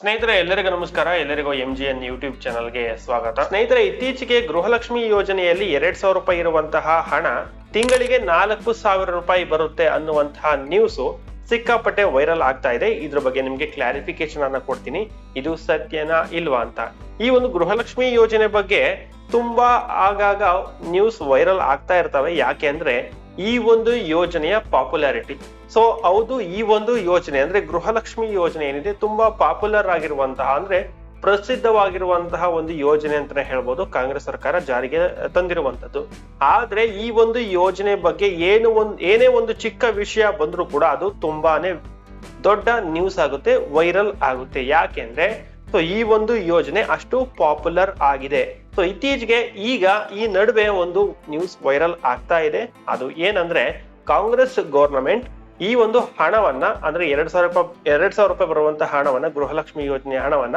ಸ್ನೇಹಿತರೆ, ಎಲ್ಲರಿಗೂ ನಮಸ್ಕಾರ. ಎಲ್ಲರಿಗೂ ಎಂ ಜಿ ಎನ್ ಯೂಟ್ಯೂಬ್ ಚಾನಲ್ಗೆ ಸ್ವಾಗತ. ಸ್ನೇಹಿತರೆ, ಇತ್ತೀಚೆಗೆ ಗೃಹಲಕ್ಷ್ಮಿ ಯೋಜನೆಯಲ್ಲಿ ಎರಡ್ ಸಾವಿರ ರೂಪಾಯಿ ಇರುವಂತಹ ಹಣ ತಿಂಗಳಿಗೆ ನಾಲ್ಕು ಸಾವಿರ ರೂಪಾಯಿ ಬರುತ್ತೆ ಅನ್ನುವಂತಹ ನ್ಯೂಸು ಸಿಕ್ಕಾಪಟ್ಟೆ ವೈರಲ್ ಆಗ್ತಾ ಇದೆ. ಇದ್ರ ಬಗ್ಗೆ ನಿಮ್ಗೆ ಕ್ಲಾರಿಫಿಕೇಶನ್ ಅನ್ನ ಕೊಡ್ತೀನಿ. ಇದು ಸತ್ಯನಾ ಇಲ್ವಾ ಅಂತ. ಈ ಒಂದು ಗೃಹಲಕ್ಷ್ಮಿ ಯೋಜನೆ ಬಗ್ಗೆ ತುಂಬಾ ಆಗಾಗ ನ್ಯೂಸ್ ವೈರಲ್ ಆಗ್ತಾ ಇರ್ತವೆ. ಯಾಕೆ ಅಂದ್ರೆ ಈ ಒಂದು ಯೋಜನೆಯ ಪಾಪ್ಯುಲಾರಿಟಿ ಸೊ ಹೌದು, ಈ ಒಂದು ಯೋಜನೆ ಅಂದ್ರೆ ಗೃಹಲಕ್ಷ್ಮಿ ಯೋಜನೆ ಏನಿದೆ, ತುಂಬಾ ಪಾಪ್ಯುಲರ್ ಆಗಿರುವಂತಹ ಅಂದ್ರೆ ಪ್ರಸಿದ್ಧವಾಗಿರುವಂತಹ ಒಂದು ಯೋಜನೆ ಅಂತಾನೆ ಹೇಳ್ಬೋದು ಕಾಂಗ್ರೆಸ್ ಸರ್ಕಾರ ಜಾರಿಗೆ ತಂದಿರುವಂತದ್ದು ಆದ್ರೆ ಈ ಒಂದು ಯೋಜನೆ ಬಗ್ಗೆ ಏನು ಒಂದ್, ಏನೇ ಒಂದು ಚಿಕ್ಕ ವಿಷಯ ಬಂದರೂ ಕೂಡ ಅದು ತುಂಬಾನೇ ದೊಡ್ಡ ನ್ಯೂಸ್ ಆಗುತ್ತೆ ವೈರಲ್ ಆಗುತ್ತೆ. ಯಾಕೆಂದ್ರೆ ಸೊ ಈ ಒಂದು ಯೋಜನೆ ಅಷ್ಟು ಪಾಪ್ಯುಲರ್ ಆಗಿದೆ. ಸೊ ಇತ್ತೀಚೆಗೆ ಈಗ ಈ ನಡುವೆ ಒಂದು ನ್ಯೂಸ್ ವೈರಲ್ ಆಗ್ತಾ ಇದೆ. ಅದು ಏನಂದ್ರೆ, ಕಾಂಗ್ರೆಸ್ ಗವರ್ನಮೆಂಟ್ ಈ ಒಂದು ಹಣವನ್ನ, ಅಂದ್ರೆ ಎರಡ್ ಸಾವಿರ ರೂಪಾಯಿ, ಎರಡ್ ಸಾವಿರ ರೂಪಾಯಿ ಬರುವಂತಹ ಹಣವನ್ನ, ಗೃಹಲಕ್ಷ್ಮಿ ಯೋಜನೆ ಹಣವನ್ನ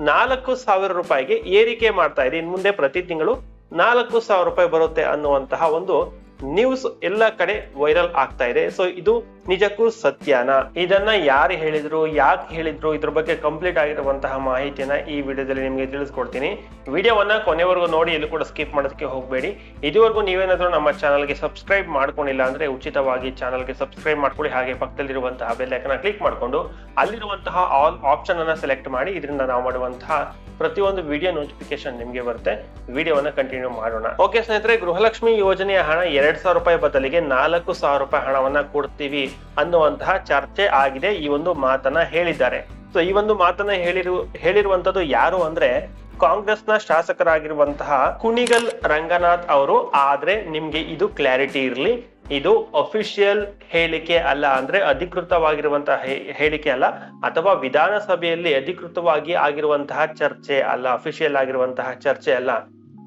ನಾಲ್ಕು ಸಾವಿರ ರೂಪಾಯಿಗೆ ಏರಿಕೆ ಮಾಡ್ತಾ ಇದೆ. ಇನ್ ಮುಂದೆ ಪ್ರತಿ ತಿಂಗಳು ನಾಲ್ಕು ಸಾವಿರ ರೂಪಾಯಿ ಬರುತ್ತೆ ಅನ್ನುವಂತಹ ಒಂದು ನ್ಯೂಸ್ ಎಲ್ಲ ಕಡೆ ವೈರಲ್ ಆಗ್ತಾ ಇದೆ. ಸೊ ಇದು ನಿಜಕ್ಕೂ ಸತ್ಯನಾ. ಇದನ್ನ ಯಾರು ಹೇಳಿದ್ರು, ಯಾಕೆ ಹೇಳಿದ್ರು, ಇದ್ರ ಬಗ್ಗೆ ಕಂಪ್ಲೀಟ್ ಆಗಿರುವಂತಹ ಮಾಹಿತಿಯನ್ನ ಈ ವಿಡಿಯೋದಲ್ಲಿ ನಿಮಗೆ ತಿಳಿಸ್ಕೊಡ್ತೀನಿ. ವಿಡಿಯೋವನ್ನ ಕೊನೆವರೆಗೂ ನೋಡಿ ಎಲ್ಲೂ ಕೂಡ ಸ್ಕಿಪ್ ಮಾಡೋದಕ್ಕೆ ಹೋಗಬೇಡಿ. ಇದುವರೆಗೂ ನೀವೇನಾದ್ರೂ ನಮ್ಮ ಚಾನಲ್ಗೆ ಸಬ್ಸ್ಕ್ರೈಬ್ ಮಾಡ್ಕೊಂಡಿಲ್ಲ ಅಂದ್ರೆ ಉಚಿತವಾಗಿ ಚಾನಲ್ಗೆ ಸಬ್ಸ್ಕ್ರೈಬ್ ಮಾಡ್ಕೊಳ್ಳಿ. ಹಾಗೆ ಪಕ್ಕದಲ್ಲಿರುವಂತಹ ಬೆಲ್ ಐಕನ್ ಕ್ಲಿಕ್ ಮಾಡಿಕೊಂಡು ಅಲ್ಲಿರುವಂತಹ ಆಲ್ ಆಪ್ಷನ್ ಅನ್ನ ಸೆಲೆಕ್ಟ್ ಮಾಡಿ, ಇದರಿಂದ ನಾವು ಮಾಡುವಂತಹ ಪ್ರತಿಯೊಂದು ವಿಡಿಯೋ ನೋಟಿಫಿಕೇಶನ್ ನಿಮಗೆ ಬರುತ್ತೆ. ವಿಡಿಯೋವನ್ನ ಕಂಟಿನ್ಯೂ ಮಾಡೋಣ. ಓಕೆ ಸ್ನೇಹಿತರೆ, ಗೃಹಲಕ್ಷ್ಮಿ ಯೋಜನೆಯ ಹಣ ಎರಡ್ ಸಾವಿರ ರೂಪಾಯಿ ಬದಲಿಗೆ ನಾಲ್ಕು ಸಾವಿರ ರೂಪಾಯಿ ಹಣವನ್ನ ಕೊಡ್ತೀವಿ. ಅನ್ನುವಂತಹ ಚರ್ಚೆ ಆಗಿದೆ. ಈ ಒಂದು ಮಾತನ್ನ ಹೇಳಿದ್ದಾರೆ. ಸೊ ಈ ಒಂದು ಮಾತನ್ನ ಹೇಳಿರು, ಹೇಳಿರುವಂತದ್ದು ಯಾರು ಅಂದ್ರೆ ಕಾಂಗ್ರೆಸ್ನ ಶಾಸಕರಾಗಿರುವಂತಹ ಕುಣಿಗಲ್ ರಂಗನಾಥ್ ಅವರು. ಆದ್ರೆ ನಿಮ್ಗೆ ಇದು ಕ್ಲಾರಿಟಿ ಇರ್ಲಿ. ಇದು ಅಫಿಷಿಯಲ್ ಹೇಳಿಕೆ ಅಲ್ಲ ಅಂದ್ರೆ ಅಧಿಕೃತವಾಗಿರುವಂತಹ ಹೇಳಿಕೆ ಅಲ್ಲ. ಅಥವಾ ವಿಧಾನಸಭೆಯಲ್ಲಿ ಅಧಿಕೃತವಾಗಿ ಆಗಿರುವಂತಹ ಚರ್ಚೆ ಅಲ್ಲ ಅಫಿಷಿಯಲ್ ಆಗಿರುವಂತಹ ಚರ್ಚೆ ಅಲ್ಲ.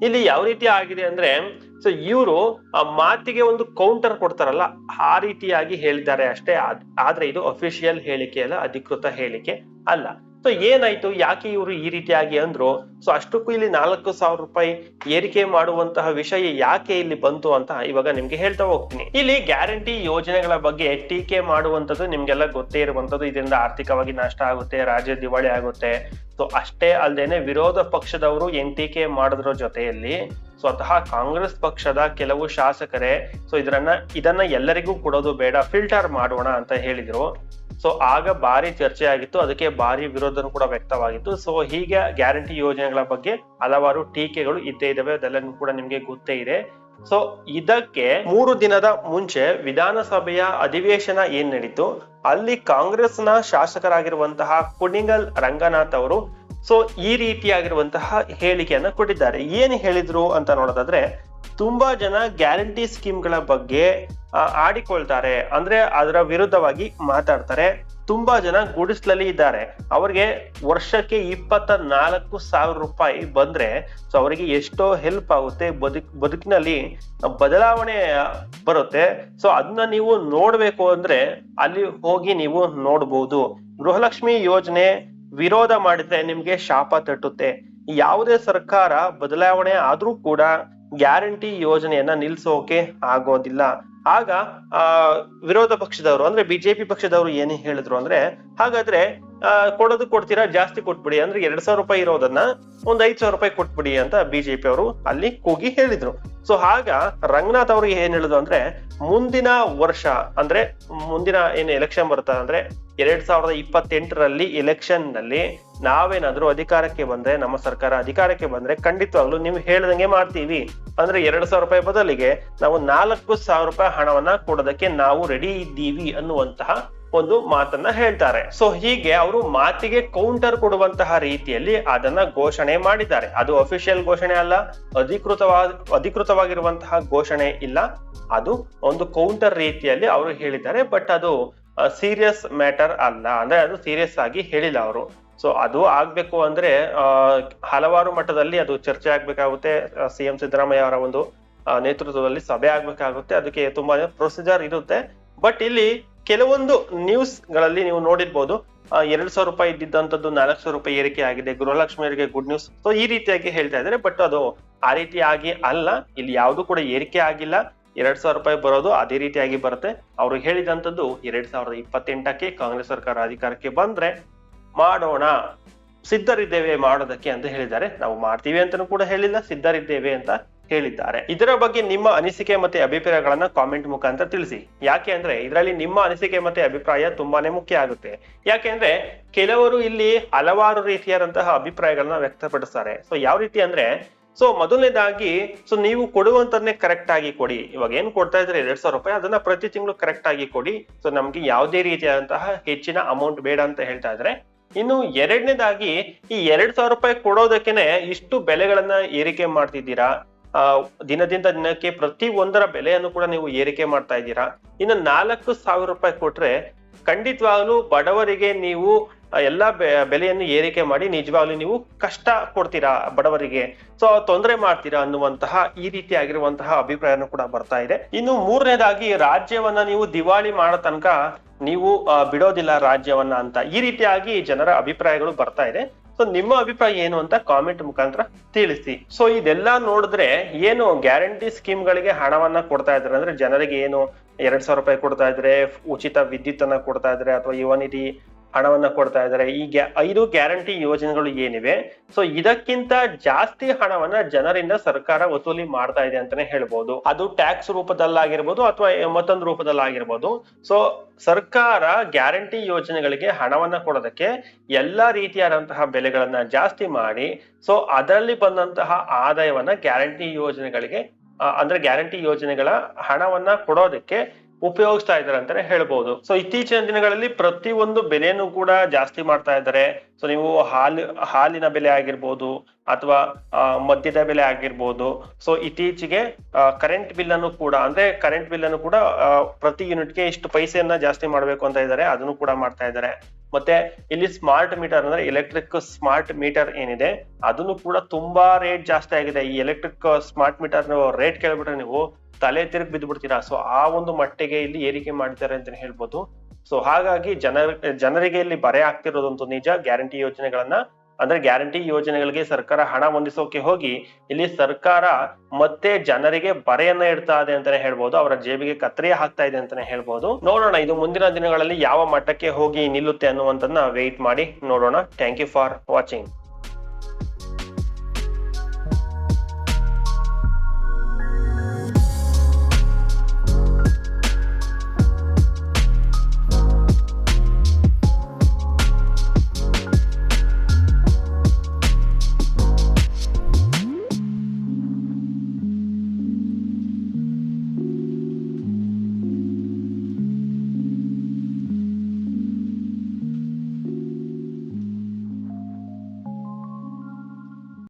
ಇಲ್ಲಿ ಯಾವ ರೀತಿ ಆಗಿದೆ ಅಂದ್ರೆ ಸೊ ಇವರು ಆ ಮಾತಿಗೆ ಒಂದು ಕೌಂಟರ್ ಕೊಡ್ತಾರಲ್ಲ, ಆ ರೀತಿಯಾಗಿ ಹೇಳಿದ್ದಾರೆ ಅಷ್ಟೇ. ಆದ್- ಆದ್ರೆ ಇದು ಅಫಿಷಿಯಲ್ ಹೇಳಿಕೆ ಅಲ್ಲ, ಅಧಿಕೃತ ಹೇಳಿಕೆ ಅಲ್ಲ. ಸೊ ಏನಾಯ್ತು? ಯಾಕೆ ಇವರು ಈ ರೀತಿಯಾಗಿ ಅಂದ್ರು? ಸೊ ಅಷ್ಟಕ್ಕೂ ಇಲ್ಲಿ ನಾಲ್ಕು ಸಾವಿರ ರೂಪಾಯಿ ಏರಿಕೆ ಮಾಡುವಂತಹ ವಿಷಯ ಯಾಕೆ ಇಲ್ಲಿ ಬಂತು ಅಂತ ಇವಾಗ ನಿಮ್ಗೆ ಹೇಳ್ತಾ ಹೋಗ್ತೀನಿ. ಇಲ್ಲಿ ಗ್ಯಾರಂಟಿ ಯೋಜನೆಗಳ ಬಗ್ಗೆ ಟೀಕೆ ಮಾಡುವಂತದ್ದು ನಿಮ್ಗೆಲ್ಲ ಗೊತ್ತೇ ಇರುವಂತದ್ದು ಇದರಿಂದ ಆರ್ಥಿಕವಾಗಿ ನಷ್ಟ ಆಗುತ್ತೆ, ರಾಜ್ಯ ದಿವಾಳಿ ಆಗುತ್ತೆ. ಸೊ ಅಷ್ಟೇ ಅಲ್ಲದೇನೆ ವಿರೋಧ ಪಕ್ಷದವರು ಏನ್ ಟೀಕೆ ಮಾಡಿದ್ರ ಜೊತೆಯಲ್ಲಿ, ಸ್ವತಃ ಕಾಂಗ್ರೆಸ್ ಪಕ್ಷದ ಕೆಲವು ಶಾಸಕರೇ ಸೊ ಇದನ್ನ ಇದನ್ನ ಎಲ್ಲರಿಗೂ ಕೊಡೋದು ಬೇಡ ಫಿಲ್ಟರ್ ಮಾಡೋಣ ಅಂತ ಹೇಳಿದ್ರು. ಸೊ ಆಗ ಭಾರಿ ಚರ್ಚೆ ಆಗಿತ್ತು. ಅದಕ್ಕೆ ಭಾರಿ ವಿರೋಧನೂ ಕೂಡ ವ್ಯಕ್ತವಾಗಿತ್ತು. ಸೊ ಹೀಗೆ ಗ್ಯಾರಂಟಿ ಯೋಜನೆಗಳ ಬಗ್ಗೆ ಹಲವಾರು ಟೀಕೆಗಳು ಇದ್ದೇ ಇದಾವೆ ಅದೆಲ್ಲನೂ ಕೂಡ ನಿಮ್ಗೆ ಗೊತ್ತೇ ಇದೆ. ಸೊ ಇದಕ್ಕೆ ಮೂರು ದಿನದ ಮುಂಚೆ ವಿಧಾನಸಭೆಯ ಅಧಿವೇಶನ ಏನ್ ನಡೀತು? ಅಲ್ಲಿ ಕಾಂಗ್ರೆಸ್ನ ಶಾಸಕರಾಗಿರುವಂತಹ ಕುಣಿಗಲ್ ರಂಗನಾಥ್ ಅವರು ಸೊ ಈ ರೀತಿಯಾಗಿರುವಂತಹ ಹೇಳಿಕೆಯನ್ನ ಕೊಟ್ಟಿದ್ದಾರೆ. ಏನ್ ಹೇಳಿದ್ರು ಅಂತ ನೋಡೋದಾದ್ರೆ ತುಂಬಾ ಜನ ಗ್ಯಾರಂಟಿ ಸ್ಕೀಮ್ಗಳ ಬಗ್ಗೆ ಆಡಿಕೊಳ್ತಾರೆ. ಅಂದ್ರೆ ಅದರ ವಿರುದ್ಧವಾಗಿ ಮಾತಾಡ್ತಾರೆ. ತುಂಬಾ ಜನ ಗುಡಿಸ್ಲಲ್ಲಿ ಇದ್ದಾರೆ. ಅವ್ರಿಗೆ ವರ್ಷಕ್ಕೆ ಇಪ್ಪತ್ತ ನಾಲ್ಕು ಸಾವಿರ ರೂಪಾಯಿ ಬಂದ್ರೆ, ಸೊ ಅವರಿಗೆ ಎಷ್ಟೋ ಹೆಲ್ಪ್ ಆಗುತ್ತೆ. ಬದುಕ್, ಬದುಕಿನಲ್ಲಿ ಬದಲಾವಣೆ ಬರುತ್ತೆ. ಸೊ ಅದನ್ನ ನೀವು ನೋಡ್ಬೇಕು ಅಂದ್ರೆ ಅಲ್ಲಿ ಹೋಗಿ ನೀವು ನೋಡ್ಬೋದು. ಗೃಹಲಕ್ಷ್ಮಿ ಯೋಜನೆ ವಿರೋಧ ಮಾಡಿದ್ರೆ ನಿಮ್ಗೆ ಶಾಪ ತಟ್ಟುತ್ತೆ. ಯಾವುದೇ ಸರ್ಕಾರ ಬದಲಾವಣೆ ಆದ್ರೂ ಕೂಡ ಗ್ಯಾರಂಟಿ ಯೋಜನೆಯನ್ನ ನಿಲ್ಸೋಕೆ ಆಗೋದಿಲ್ಲ. ಆಗ, ಆ, ವಿರೋಧ ಪಕ್ಷದವರು, ಅಂದ್ರೆ ಬಿಜೆಪಿ ಪಕ್ಷದವರು ಏನ್ ಹೇಳಿದ್ರು ಅಂದ್ರೆ, ಹಾಗಾದ್ರೆ ಕೊಡೋದು ಕೊಡ್ತೀರಾ, ಜಾಸ್ತಿ ಕೊಟ್ಬಿಡಿ. ಅಂದ್ರೆ ಎರಡ್ ಸಾವಿರ ರೂಪಾಯಿ ಇರೋದನ್ನ ಒಂದ್ ಐದ್ ಸಾವಿರ ರೂಪಾಯಿ ಕೊಟ್ಬಿಡಿ ಅಂತ ಬಿಜೆಪಿ ಅವರು ಅಲ್ಲಿ ಕೂಗಿ ಹೇಳಿದ್ರು. ಸೊ ಆಗ ರಂಗನಾಥ್ ಅವರು ಏನ್ ಹೇಳಿದ್ರು ಅಂದ್ರೆ, ಮುಂದಿನ ವರ್ಷ ಅಂದ್ರೆ, ಮುಂದಿನ ಏನು ಎಲೆಕ್ಷನ್ ಬರುತ್ತಾ ಅಂದ್ರೆ, ಎರಡ್ ಸಾವಿರದ ಇಪ್ಪತ್ತೆಂಟರಲ್ಲಿ ಎಲೆಕ್ಷನ್ನಲ್ಲಿ ನಾವೇನಾದ್ರೂ ಅಧಿಕಾರಕ್ಕೆ ಬಂದ್ರೆ, ನಮ್ಮ ಸರ್ಕಾರ ಅಧಿಕಾರಕ್ಕೆ ಬಂದ್ರೆ ಖಂಡಿತವಾಗ್ಲೂ ನೀವು ಹೇಳ್ದಂಗೆ ಮಾಡ್ತೀವಿ. ಅಂದ್ರೆ ಎರಡ್ ಸಾವಿರ ರೂಪಾಯಿ ಬದಲಿಗೆ ನಾವು ನಾಲ್ಕು ಸಾವಿರ ರೂಪಾಯಿ ಹಣವನ್ನ ಕೊಡೋದಕ್ಕೆ ನಾವು ರೆಡಿ ಇದ್ದೀವಿ ಅನ್ನುವಂತಹ ಒಂದು ಮಾತನ್ನ ಹೇಳ್ತಾರೆ. ಸೊ ಹೀಗೆ ಅವರು ಮಾತಿಗೆ ಕೌಂಟರ್ ಕೊಡುವಂತಹ ರೀತಿಯಲ್ಲಿ ಅದನ್ನ ಘೋಷಣೆ ಮಾಡಿದ್ದಾರೆ. ಅದು ಅಫಿಷಿಯಲ್ ಘೋಷಣೆ ಅಲ್ಲ ಅಧಿಕೃತವಾದ ಅಧಿಕೃತವಾಗಿರುವಂತಹ ಘೋಷಣೆ ಇಲ್ಲ. ಅದು ಒಂದು ಕೌಂಟರ್ ರೀತಿಯಲ್ಲಿ ಅವರು ಹೇಳಿದ್ದಾರೆ ಬಟ್ ಅದು ಸೀರಿಯಸ್ ಮ್ಯಾಟರ್ ಅಲ್ಲ. ಅಂದ್ರೆ ಅದು ಸೀರಿಯಸ್ ಆಗಿ ಹೇಳಿಲ್ಲ ಅವರು. ಸೊ ಅದು ಆಗ್ಬೇಕು ಅಂದ್ರೆ ಹಲವಾರು ಮಟ್ಟದಲ್ಲಿ ಅದು ಚರ್ಚೆ ಆಗ್ಬೇಕಾಗುತ್ತೆ. ಸಿ ಎಂ ಸಿದ್ದರಾಮಯ್ಯ ಅವರ ಒಂದು ನೇತೃತ್ವದಲ್ಲಿ ಸಭೆ ಆಗ್ಬೇಕಾಗುತ್ತೆ. ಅದಕ್ಕೆ ತುಂಬಾ ಪ್ರೊಸೀಜರ್ ಇರುತ್ತೆ. ಬಟ್ ಇಲ್ಲಿ ಕೆಲವೊಂದು ನ್ಯೂಸ್ಗಳಲ್ಲಿ ನೀವು ನೋಡಿರ್ಬೋದು ಎರಡು ಸಾವಿರ ರೂಪಾಯಿ ಇದ್ದಿದ್ದಂಥದ್ದು ನಾಲ್ಕು ಸಾವಿರ ರೂಪಾಯಿ ಏರಿಕೆ ಆಗಿದೆ ಗೃಹಲಕ್ಷ್ಮಿಯರಿಗೆ ಗುಡ್ ನ್ಯೂಸ್ ಸೊ ಈ ರೀತಿಯಾಗಿ ಹೇಳ್ತಾ ಇದ್ದಾರೆ ಬಟ್ ಅದು ಆ ರೀತಿಯಾಗಿ ಅಲ್ಲ, ಇಲ್ಲಿ ಯಾವುದು ಕೂಡ ಏರಿಕೆ ಆಗಿಲ್ಲ. ಎರಡ್ ಸಾವಿರ ರೂಪಾಯಿ ಬರೋದು ಅದೇ ರೀತಿಯಾಗಿ ಬರುತ್ತೆ. ಅವರು ಹೇಳಿದಂಥದ್ದು ಎರಡ್ ಸಾವಿರದ ಇಪ್ಪತ್ತೆಂಟಕ್ಕೆ ಕಾಂಗ್ರೆಸ್ ಸರ್ಕಾರ ಅಧಿಕಾರಕ್ಕೆ ಬಂದ್ರೆ ಮಾಡೋಣ, ಸಿದ್ಧರಿದ್ದೇವೆ ಮಾಡೋದಕ್ಕೆ ಅಂತ ಹೇಳಿದ್ದಾರೆ. ನಾವು ಮಾಡ್ತೀವಿ ಅಂತಾನೂ ಕೂಡ ಹೇಳಿಲ್ಲ, ಸಿದ್ಧರಿದ್ದೇವೆ ಅಂತ ಹೇಳಿದ್ದಾರೆ. ಇದರ ಬಗ್ಗೆ ನಿಮ್ಮ ಅನಿಸಿಕೆ ಮತ್ತೆ ಅಭಿಪ್ರಾಯಗಳನ್ನ ಕಾಮೆಂಟ್ ಮುಖಾಂತರ ತಿಳಿಸಿ. ಯಾಕೆ ಅಂದ್ರೆ ಇದರಲ್ಲಿ ನಿಮ್ಮ ಅನಿಸಿಕೆ ಮತ್ತೆ ಅಭಿಪ್ರಾಯ ತುಂಬಾನೇ ಮುಖ್ಯ ಆಗುತ್ತೆ. ಯಾಕೆಂದ್ರೆ ಕೆಲವರು ಇಲ್ಲಿ ಹಲವಾರು ರೀತಿಯಾದಂತಹ ಅಭಿಪ್ರಾಯಗಳನ್ನ ವ್ಯಕ್ತಪಡಿಸ್ತಾರೆ. ಸೊ ಯಾವ ರೀತಿ ಅಂದ್ರೆ ಸೊ ಮೊದಲನೇದಾಗಿ ಸೊ ನೀವು ಕೊಡುವಂತದನ್ನೇ ಕರೆಕ್ಟ್ ಆಗಿ ಕೊಡಿ. ಇವಾಗ ಏನ್ ಕೊಡ್ತಾ ಇದ್ರೆ ಎರಡ್ ಸಾವಿರ ರೂಪಾಯಿ, ಅದನ್ನ ಪ್ರತಿ ತಿಂಗಳು ಕರೆಕ್ಟ್ ಆಗಿ ಕೊಡಿ. ಸೊ ನಮ್ಗೆ ಯಾವುದೇ ರೀತಿಯಾದಂತಹ ಹೆಚ್ಚಿನ ಅಮೌಂಟ್ ಬೇಡ ಅಂತ ಹೇಳ್ತಾ ಇದ್ರೆ, ಇನ್ನು ಎರಡನೇದಾಗಿ, ಈ ಎರಡ್ ಸಾವಿರ ರೂಪಾಯಿ ಕೊಡೋದಕ್ಕೇನೆ ಇಷ್ಟು ಬೆಲೆಗಳನ್ನ ಏರಿಕೆ ಮಾಡ್ತಿದ್ದೀರಾ? ದಿನದಿಂದ ದಿನಕ್ಕೆ ಪ್ರತಿ ಒಂದರ ಬೆಲೆಯನ್ನು ಕೂಡ ನೀವು ಏರಿಕೆ ಮಾಡ್ತಾ ಇದ್ದೀರಾ. ಇನ್ನು ನಾಲ್ಕು ಸಾವಿರ ರೂಪಾಯಿ ಕೊಟ್ರೆ ಖಂಡಿತವಾಗ್ಲೂ ಬಡವರಿಗೆ ನೀವು ಆ, ಎಲ್ಲಾ ಬೆಲೆಯನ್ನು ಏರಿಕೆ ಮಾಡಿ ನಿಜವಾಗ್ಲೂ ನೀವು ಕಷ್ಟ ಕೊಡ್ತೀರಾ ಬಡವರಿಗೆ. ಸೊ ತೊಂದರೆ ಮಾಡ್ತೀರಾ ಅನ್ನುವಂತಹ ಈ ರೀತಿ ಆಗಿರುವಂತಹ ಅಭಿಪ್ರಾಯನೂ ಕೂಡ ಬರ್ತಾ ಇದೆ. ಇನ್ನು ಮೂರನೇದಾಗಿ ರಾಜ್ಯವನ್ನ ನೀವು ದಿವಾಳಿ ಮಾಡೋ ತನಕ ನೀವು ಬಿಡೋದಿಲ್ಲ ರಾಜ್ಯವನ್ನ ಅಂತ. ಈ ರೀತಿಯಾಗಿ ಜನರ ಅಭಿಪ್ರಾಯಗಳು ಬರ್ತಾ ಇದೆ. ಸೊ ನಿಮ್ಮ ಅಭಿಪ್ರಾಯ ಏನು ಅಂತ ಕಾಮೆಂಟ್ ಮುಖಾಂತರ ತಿಳಿಸಿ. ಸೊ ಇದೆಲ್ಲ ನೋಡಿದ್ರೆ ಏನು ಗ್ಯಾರಂಟಿ ಸ್ಕೀಮ್ ಗಳಿಗೆ ಹಣವನ್ನ ಕೊಡ್ತಾ ಇದ್ದಾರೆ? ಅಂದ್ರೆ ಜನರಿಗೆ ಏನು ಎರಡ್ ಸಾವಿರ ರೂಪಾಯಿ ಕೊಡ್ತಾ ಇದ್ರೆ ಉಚಿತ ವಿದ್ಯುತ್ ಅನ್ನ ಕೊಡ್ತಾ ಇದ್ರೆ ಅಥವಾ ಯುವ ನಿಧಿ ಹಣವನ್ನ ಕೊಡ್ತಾ ಇದ್ದಾರೆ. ಈ ಐದು ಗ್ಯಾರಂಟಿ ಯೋಜನೆಗಳು ಏನಿವೆ? ಸೊ ಇದಕ್ಕಿಂತ ಜಾಸ್ತಿ ಹಣವನ್ನ ಜನರಿಂದ ಸರ್ಕಾರ ವಸೂಲಿ ಮಾಡ್ತಾ ಇದೆ ಅಂತಾನೆ ಹೇಳ್ಬೋದು. ಅದು ಟ್ಯಾಕ್ಸ್ ರೂಪದಲ್ಲಾಗಿರ್ಬೋದು ಅಥವಾ ಮತ್ತೊಂದು ರೂಪದಲ್ಲಾಗಿರ್ಬೋದು. ಸೊ ಸರ್ಕಾರ ಗ್ಯಾರಂಟಿ ಯೋಜನೆಗಳಿಗೆ ಹಣವನ್ನ ಕೊಡೋದಕ್ಕೆ ಎಲ್ಲಾ ರೀತಿಯಾದಂತಹ ಬೆಲೆಗಳನ್ನ ಜಾಸ್ತಿ ಮಾಡಿ ಸೊ ಅದರಲ್ಲಿ ಬಂದಂತಹ ಆದಾಯವನ್ನ ಗ್ಯಾರಂಟಿ ಯೋಜನೆಗಳಿಗೆ ಅಂದ್ರೆ ಗ್ಯಾರಂಟಿ ಯೋಜನೆಗಳ ಹಣವನ್ನ ಕೊಡೋದಕ್ಕೆ ಉಪಯೋಗಿಸ್ತಾ ಇದ್ದಾರೆ ಅಂತಾನೆ ಹೇಳ್ಬೋದು. ಸೊ ಇತ್ತೀಚಿನ ದಿನಗಳಲ್ಲಿ ಪ್ರತಿ ಒಂದು ಬೆಲೆನೂ ಕೂಡ ಜಾಸ್ತಿ ಮಾಡ್ತಾ ಇದ್ದಾರೆ. ಸೊ ನೀವು ಹಾಲು, ಹಾಲಿನ ಬೆಲೆ ಆಗಿರ್ಬೋದು ಅಥವಾ ಮದ್ಯದ ಬೆಲೆ ಆಗಿರ್ಬೋದು. ಸೊ ಇತ್ತೀಚೆಗೆ ಕರೆಂಟ್ ಬಿಲ್ ಅನ್ನು ಕೂಡ, ಅಂದ್ರೆ ಕರೆಂಟ್ ಬಿಲ್ ಅನ್ನು ಕೂಡ ಪ್ರತಿ ಯೂನಿಟ್ಗೆ ಇಷ್ಟು ಪೈಸೆಯನ್ನ ಜಾಸ್ತಿ ಮಾಡ್ಬೇಕು ಅಂತ ಇದ್ದಾರೆ. ಅದನ್ನು ಕೂಡ ಮಾಡ್ತಾ ಇದ್ದಾರೆ. ಮತ್ತೆ, ಇಲ್ಲಿ ಸ್ಮಾರ್ಟ್ ಮೀಟರ್ ಅಂದ್ರೆ ಎಲೆಕ್ಟ್ರಿಕ್ ಸ್ಮಾರ್ಟ್ ಮೀಟರ್ ಏನಿದೆ, ಅದನ್ನು ಕೂಡ ತುಂಬಾ ರೇಟ್ ಜಾಸ್ತಿ ಆಗಿದೆ. ಈ ಎಲೆಕ್ಟ್ರಿಕ್ ಸ್ಮಾರ್ಟ್ ಮೀಟರ್ ರೇಟ್ ಕೇಳ್ಬಿಟ್ರೆ ನೀವು ತಲೆ ತಿರುಗಿ ಬಿದ್ದು ಬಿಡ್ತೀರಾ ಸೊ ಆ ಒಂದು ಮಟ್ಟಿಗೆ ಇಲ್ಲಿ ಏರಿಕೆ ಮಾಡಿದ್ದಾರೆ ಅಂತ ಹೇಳ್ಬೋದು. ಸೊ ಹಾಗಾಗಿ ಜನರ, ಜನರಿಗೆ ಇಲ್ಲಿ ಬರೆ ಆಗ್ತಿರೋದಂತೂ ನಿಜ, ಗ್ಯಾರಂಟಿ ಯೋಜನೆಗಳನ್ನ, ಅಂದ್ರೆ ಗ್ಯಾರಂಟಿ ಯೋಜನೆಗಳಿಗೆ ಸರ್ಕಾರ ಹಣ ಹೊಂದಿಸೋಕೆ ಹೋಗಿ, ಇಲ್ಲಿ ಸರ್ಕಾರ ಮತ್ತೆ ಜನರಿಗೆ ಬರೆಯನ್ನ ಇಡ್ತಾ ಇದೆ ಅಂತಾನೆ ಹೇಳ್ಬೋದು. ಅವರ ಜೇಬಿಗೆ ಕತ್ತರಿ ಹಾಕ್ತಾ ಇದೆ ಅಂತಾನೆ ಹೇಳ್ಬೋದು. ನೋಡೋಣ, ಇದು ಮುಂದಿನ ದಿನಗಳಲ್ಲಿ ಯಾವ ಮಟ್ಟಕ್ಕೆ ಹೋಗಿ ನಿಲ್ಲುತ್ತೆ ಅನ್ನುವಂಥದ್ದನ್ನ ವೆಯ್ಟ್ ಮಾಡಿ ನೋಡೋಣ. Thank you for watching